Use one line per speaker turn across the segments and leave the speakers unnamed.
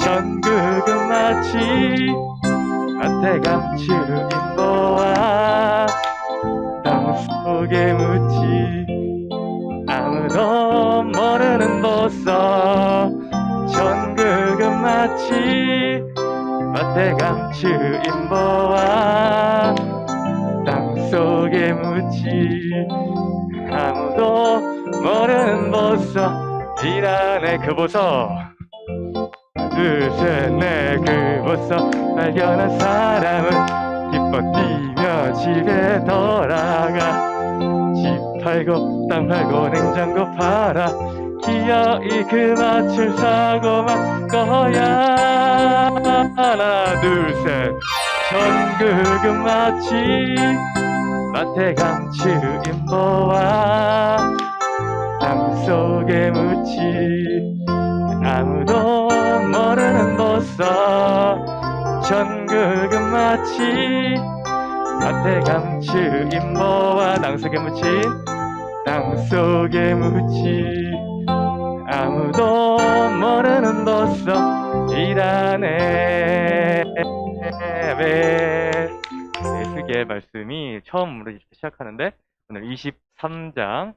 전국은 마치 밭에 감추인 보아 땅속에 묻지 아무도 모르는 보석 전국은 마치 밭에 감추인 보아 땅속에 묻지 아무도 모르는 보석 이란의 그 보석 둘셋넷 그 보석 발견한 사람은 기뻐 뛰며 집에 돌아가. 집 팔고 땅 팔고 냉장고 팔아. 기어이 그 맛을 사고 말 거야 하나 둘셋. 전국은 마치 감추인 보아. 땅속에 묻지 아무도 모르는 보석 전국은 마치 밭에 감추인 보아. 땅속에 묻힌 땅속에 묻지 아무도 모르는 보석이라네 네. 예수의 말씀이 처음으로 시작하는데 오늘 23장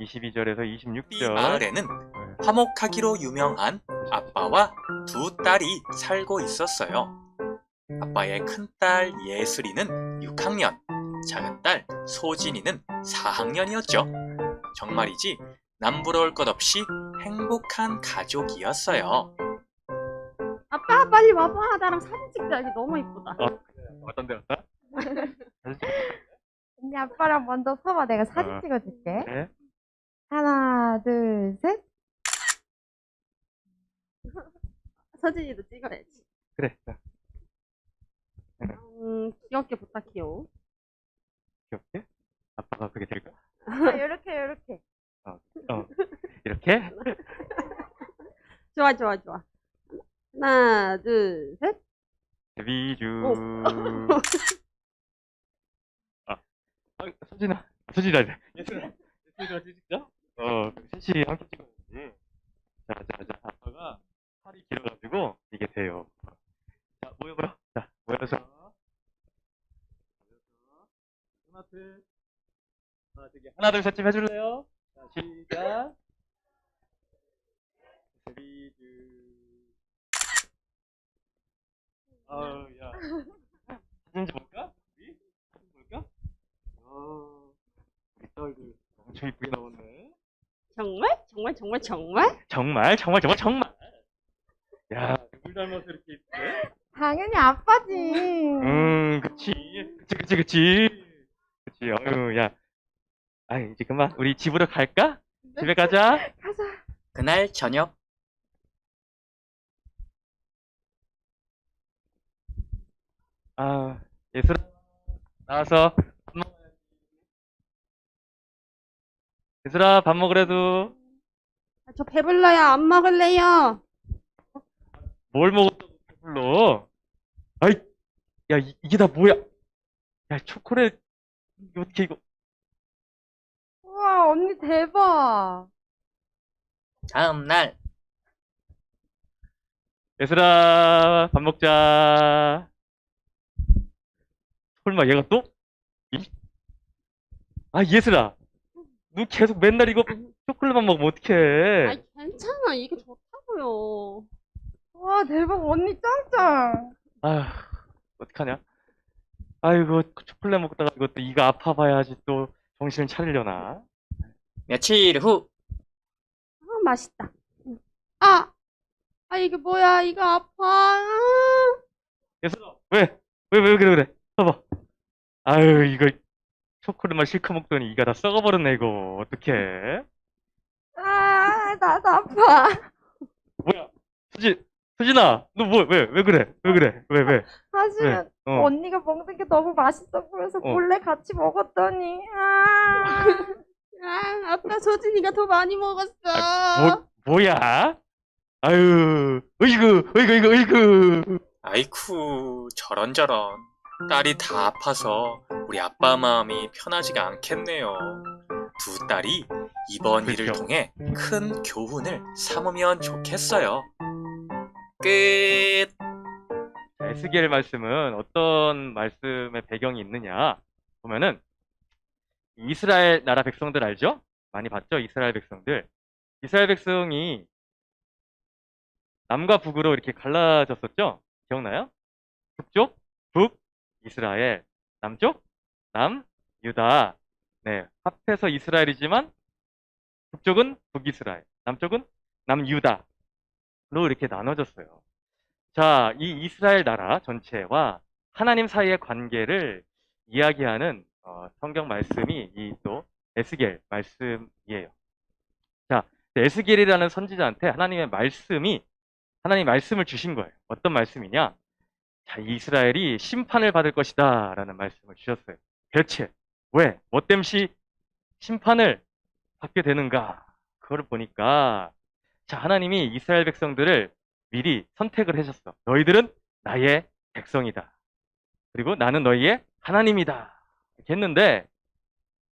22절에서
이
26절.
마을에는 화목하기로 유명한 아빠와 두 딸이 살고 있었어요. 아빠의 큰 딸 예슬이는 6학년, 작은 딸 소진이는 4학년이었죠. 정말이지 남부러울 것 없이 행복한 가족이었어요.
아빠 빨리 와봐 나랑 사진 찍자 여기 너무 이쁘다
어, 어떤 데였다?
언니 아빠랑 먼저 서봐. 내가 사진
어.
찍어줄게.
네.
하나, 둘, 셋.
서진이도 찍어야지.
그래 자,
음 귀엽게 부탁해요.
귀엽게? 아빠가 그게 될까?
아, 요렇게, 요렇게.
어 이렇게?
좋아 좋아 좋아. 하나 둘셋.
데뷔주.
오.
아, 아 수진아 수진아 예술아 예술아 찍자. 어 셋이 함께 찍어야지 자자자 아빠가 팔이 길어가지고 이게 돼요 자 모여봐요 자 모여서 하나 둘 하나 둘 하나 둘셋쯤 해줄래요 자 시작 데뷔주 아우 야 사진 좀 볼까? 우리? 사진 볼까? 어, 우리 딸들 엄청 이쁘게 나오네.
정말 정말 정말 정말
정말, 정말, 정말, 정말. 야, 누굴 닮아서 이렇게 이쁘게?
당연히 아빠지.
음, 그치, 그치, 그치, 그치. 그치, 어휴, 야. 아, 이제 그만. 우리 집으로 갈까? 집에 가자.
가자.
그날 저녁
아, 예술아. 나와서 밥 먹어야지. 예술아, 밥 먹으래도.
아, 저 배불러요 안 먹을래요
뭘 먹었다고 불러? 아이, 야, 이, 이게 다 뭐야? 야, 초콜릿, 이거 어떻게 이거?
우와, 언니 대박.
다음 날
얘들아, 밥 먹자. 설마 얘가 또? 이? 아, 얘들아. 너 계속 맨날 이거 초콜릿만 먹으면 어떡해.
아이 괜찮아 이게 좋다고요
와, 대박. 언니 짱짱.
아휴, 어떡하냐? 아이고, 초콜릿 먹다가 이것도 이가 아파봐야지 또 정신을 차리려나?
며칠 후
아 맛있다 아, 아 이게 뭐야 이거 아파 아.
얘들아, 왜? 왜, 왜 그래, 그래? 봐봐. 아유, 이거 초콜릿만 실컷 먹더니 이가 다 썩어버렸네, 이거. 어떡해?
아, 나도 아파.
뭐야? 수진, 수진아, 너 뭐, 왜, 왜 그래? 왜 그래? 왜, 왜?
사실은
왜? 어.
언니가 먹는 게 너무 맛있어 보여서
어.
몰래 같이 먹었더니, 아.
아 아빠 소진이가 더 많이 먹었어
뭐, 뭐야? 아유, 어이구, 어이구, 어이구, 어이구.
아이쿠 저런저런 딸이 다 아파서 우리 아빠 마음이 편하지가 않겠네요. 두 딸이 이번 일을
그렇죠.
통해 큰 교훈을 삼으면 좋겠어요. 끝.
에스겔 말씀은 어떤 말씀의 배경이 있느냐 보면은 이스라엘 나라 백성들 알죠? 많이 봤죠? 이스라엘 백성들. 이스라엘 백성이 남과 북으로 이렇게 갈라졌었죠? 기억나요? 북쪽, 북, 이스라엘. 남쪽, 남, 유다. 네, 합해서 이스라엘이지만 북쪽은 북이스라엘, 남쪽은 남유다로 이렇게 나눠졌어요. 자, 이 이스라엘 나라 전체와 하나님 사이의 관계를 이야기하는 어, 성경 말씀이 이 또 에스겔 말씀이에요. 자, 에스겔이라는 선지자한테 하나님의 말씀이 하나님 말씀을 주신 거예요. 어떤 말씀이냐? 자, 이스라엘이 심판을 받을 것이다 라는 말씀을 주셨어요. 대체 왜? 뭐 땜시 심판을 받게 되는가? 그거를 보니까 자, 하나님이 이스라엘 백성들을 미리 선택을 하셨어. 너희들은 나의 백성이다. 그리고 나는 너희의 하나님이다. 이렇게 했는데,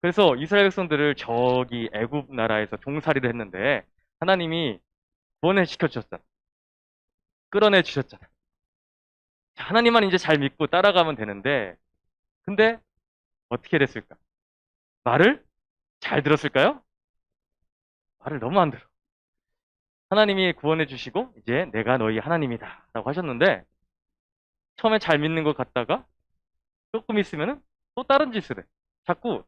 그래서 이스라엘 백성들을 저기 애굽 나라에서 종살이를 했는데, 하나님이 구원해시켜 주셨잖아. 끌어내 주셨잖아. 자, 하나님만 이제 잘 믿고 따라가면 되는데, 근데 어떻게 됐을까? 말을 잘 들었을까요? 말을 너무 안 들어. 하나님이 구원해 주시고 이제 내가 너희 하나님이다 라고 하셨는데 처음에 잘 믿는 것 같다가 조금 있으면은 또 다른 짓을 해. 자꾸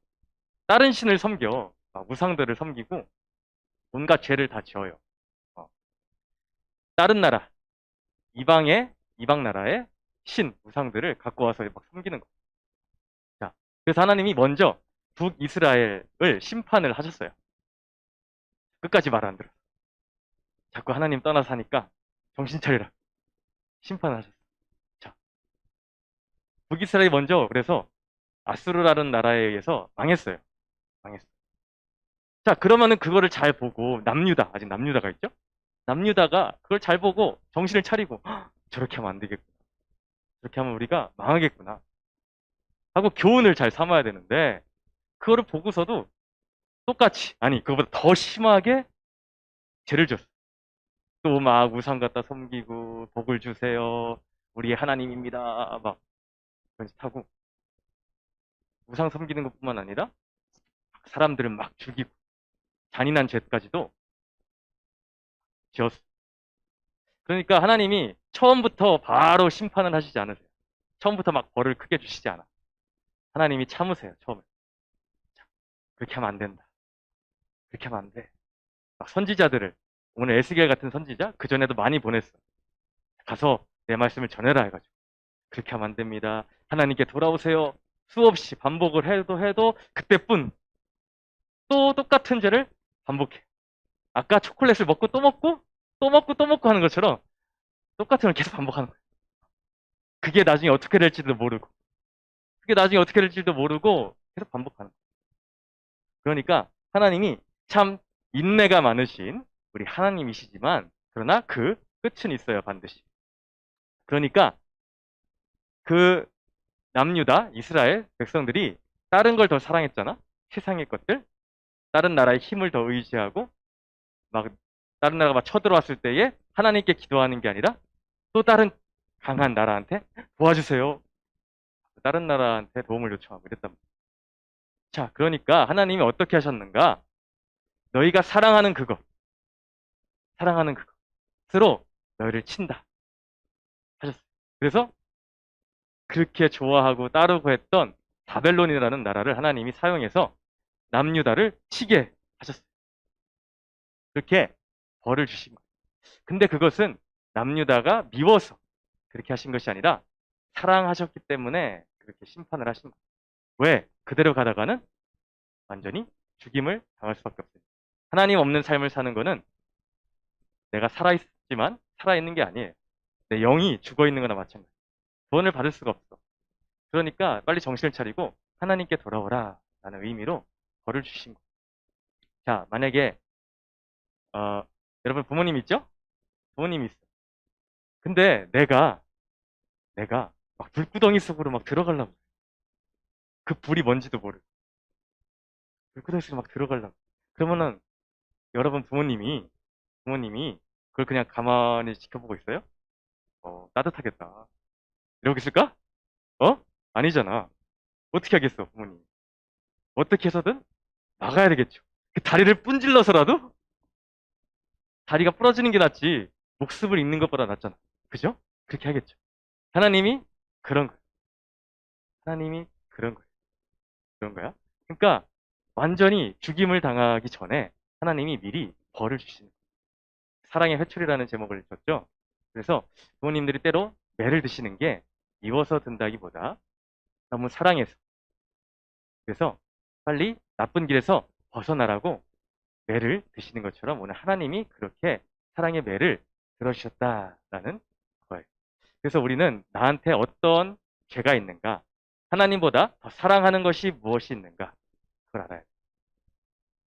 다른 신을 섬겨. 막 우상들을 섬기고 온갖 죄를 다 지어요. 어. 다른 나라, 이방의 이방 나라의 신 우상들을 갖고 와서 막 섬기는 거. 자, 그래서 하나님이 먼저 북이스라엘을 심판을 하셨어요. 끝까지 말 안 들어. 자꾸 하나님 떠나서 하니까 정신 차리라. 심판을 하셨어. 자. 북이스라엘이 먼저 그래서 아수르라는 나라에 의해서 망했어요. 망했어. 자, 그러면은 그거를 잘 보고 남유다, 아직 남유다가 있죠? 남유다가 그걸 잘 보고 정신을 차리고 "헉, 저렇게 하면 안 되겠구나. 저렇게 하면 우리가 망하겠구나. 하고 교훈을 잘 삼아야 되는데 그거를 보고서도 똑같이 아니 그거보다 더 심하게 죄를 졌어. 또 막 우상 갖다 섬기고 복을 주세요. 우리 하나님입니다. 막 그런 짓 하고 우상 섬기는 것뿐만 아니라 사람들을 막 죽이고 잔인한 죄까지도 지었어. 그러니까 하나님이 처음부터 바로 심판을 하시지 않으세요. 처음부터 막 벌을 크게 주시지 않아. 하나님이 참으세요, 처음에. 자, 그렇게 하면 안 된다. 그렇게 하면 안 돼. 막 선지자들을, 오늘 에스겔 같은 선지자, 그 전에도 많이 보냈어. 가서 내 말씀을 전해라 해가지고. 그렇게 하면 안 됩니다. 하나님께 돌아오세요. 수없이 반복을 해도 해도 그때뿐 또 똑같은 죄를 반복해. 아까 초콜릿을 먹고 또 먹고 또 먹고 또 먹고 하는 것처럼 똑같은 걸 계속 반복하는 거예요. 그게 나중에 어떻게 될지도 모르고 그게 나중에 어떻게 될지도 모르고 계속 반복하는 거예요. 그러니까 하나님이 참 인내가 많으신 우리 하나님이시지만 그러나 그 끝은 있어요 반드시. 그러니까 그 남유다 이스라엘 백성들이 다른 걸 더 사랑했잖아 세상의 것들 다른 나라의 힘을 더 의지하고 막 다른 나라가 막 쳐들어왔을 때에 하나님께 기도하는 게 아니라 또 다른 강한 나라한테 도와주세요. 다른 나라한테 도움을 요청하고 이랬단 말이야. 자, 그러니까 하나님이 어떻게 하셨는가? 너희가 사랑하는 그것, 사랑하는 그것으로 너희를 친다. 하셨어요. 그래서 그렇게 좋아하고 따르고 했던 바벨론이라는 나라를 하나님이 사용해서 남유다를 치게 하셨어요. 그렇게 벌을 주신 거예요. 근데 그것은 남유다가 미워서 그렇게 하신 것이 아니라 사랑하셨기 때문에 그렇게 심판을 하신 거예요. 왜? 그대로 가다가는 완전히 죽임을 당할 수밖에 없어요. 하나님 없는 삶을 사는 거는 내가 살아있지만 살아있는 게 아니에요. 내 영이 죽어있는 거나 마찬가지예요. 구원을 받을 수가 없어. 그러니까 빨리 정신을 차리고 하나님께 돌아오라 라는 의미로 벌을 주신 거예요. 자, 만약에 어, 여러분 부모님 있죠? 부모님 있어. 근데 내가 내가 막 불구덩이 속으로 막 들어가려고 그 불이 뭔지도 모르고 불구덩이 속으로 막 들어가려고 그러면은 여러분 부모님이 부모님이 그걸 그냥 가만히 지켜보고 있어요? 어, 따뜻하겠다. 이러고 있을까? 어? 아니잖아. 어떻게 하겠어, 부모님. 어떻게 해서든 막아야 되겠죠. 그 다리를 분질러서라도 다리가 부러지는 게 낫지 목숨을 잃는 것보다 낫잖아. 그죠? 그렇게 하겠죠. 하나님이 그런 거야. 하나님이 그런 거야. 그런 거야. 그러니까 완전히 죽임을 당하기 전에 하나님이 미리 벌을 주시는 거예요. 사랑의 회초리라는 제목을 줬죠. 그래서 부모님들이 때로 매를 드시는 게 미워서 든다기보다 너무 사랑해서 그래서 빨리 나쁜 길에서 벗어나라고 매를 드시는 것처럼 오늘 하나님이 그렇게 사랑의 매를 들어주셨다라는 거예요. 그래서 우리는 나한테 어떤 죄가 있는가, 하나님보다 더 사랑하는 것이 무엇이 있는가, 그걸 알아야 돼.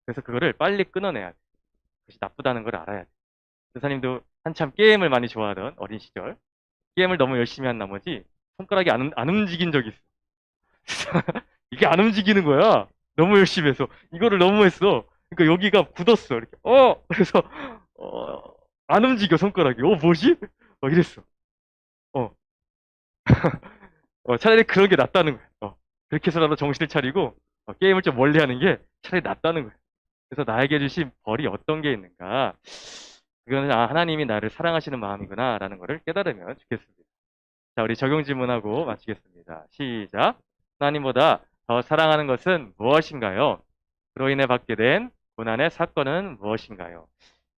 그래서 그거를 빨리 끊어내야 돼. 그것이 나쁘다는 걸 알아야 돼. 교사님도 한참 게임을 많이 좋아하던 어린 시절, 게임을 너무 열심히 한 나머지 손가락이 안, 움- 안 움직인 적이 있어. 이게 안 움직이는 거야. 너무 열심히 해서. 이거를 너무 했어. 그러니까 여기가 굳었어. 이렇게. 어! 그래서, 어, 안 움직여, 손가락이. 어, 뭐지? 막 이랬어. 어. 어, 차라리 그런 게 낫다는 거야. 어. 그렇게 해서라도 정신을 차리고, 어, 게임을 좀 멀리 하는 게 차라리 낫다는 거야. 그래서 나에게 주신 벌이 어떤 게 있는가. 그거는, 아, 하나님이 나를 사랑하시는 마음이구나, 라는 거를 깨달으면 좋겠습니다. 자, 우리 적용 질문하고 마치겠습니다. 시작. 하나님보다 더 사랑하는 것은 무엇인가요? 그로 인해 받게 된 고난의 사건은 무엇인가요?